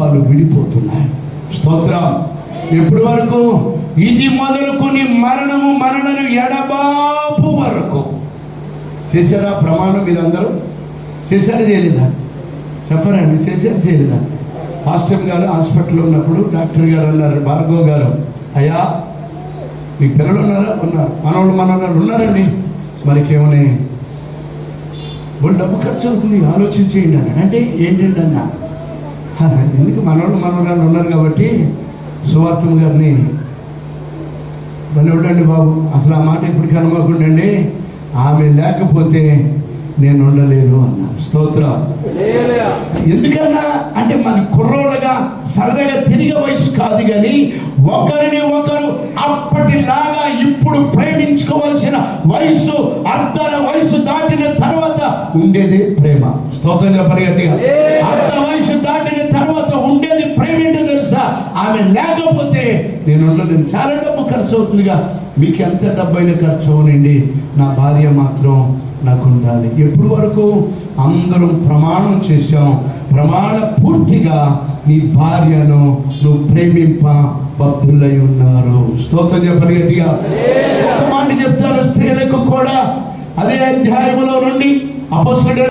కుటుంబాలు విడిపోతున్నాయి. స్తోత్రం. ఎప్పటి వరకు? ఇది మొదలుకొని మరణము మరణను ఎడబాపు వరకు. చేశారా ప్రమాణం మీరందరూ? చేశారా చేయలేదా? చెప్పరండి చేశారు చేయలేదా? హాస్టల్ గారు హాస్పిటల్లో ఉన్నప్పుడు డాక్టర్ గారు అన్నారు భార్గవ్ గారు అయ్యా మీ పిల్లలు ఉన్నారా? ఉన్నారు. మనవాళ్ళు మనవాళ్ళు ఉన్నారండి. మనకేమని? డబ్బు ఖర్చు అవుతుంది. ఆలోచించేయండి అంటే ఏంటండి అన్న ఎందుకు మనోళ్ళు మనవరాళ్ళు ఉన్నారు కాబట్టి సువార్తం గారిని? భలే ఉండండి బాబు అసలు ఆ మాట ఇప్పుడు కనుమకుండండి ఆమె లేకపోతే నేను ఉండలేను అన్న. స్తోత్రం. ఎందుకన్నా? అంటే మాది కుర్రోళ్ళగా సరదాగా తిరిగే వయసు కాదు కానీ ఒకరిని ఒకరు అప్పటిలాగా ఇప్పుడు ప్రేమించుకోవాల్సిన వయసు అర్ధన వయసు దాటిన తర్వాత ఉండేది ప్రేమ. స్తోత్రంగా పరిగట్టిగా గట్టిగా ఆమె లేకపోతే నేను ఉండలేను. చాలా డబ్బు ఖర్చు అవుతుందిగా. మీకు ఎంత డబ్బైనా ఖర్చు అవనండి నా భార్య మాత్రం నాకు ఉండాలి ఎప్పటి వరకు అందరం ప్రమాణం చేశాం. ప్రమాణ పూర్తిగా నీ భార్యను నువ్వు ప్రేమింప భక్తులై ఉన్నారు. స్తోత్రం చెప్పని గట్టిగా. ఒక మాట స్త్రీలకు కూడా. అదే అధ్యాయంలో నుండి అపస్తుడ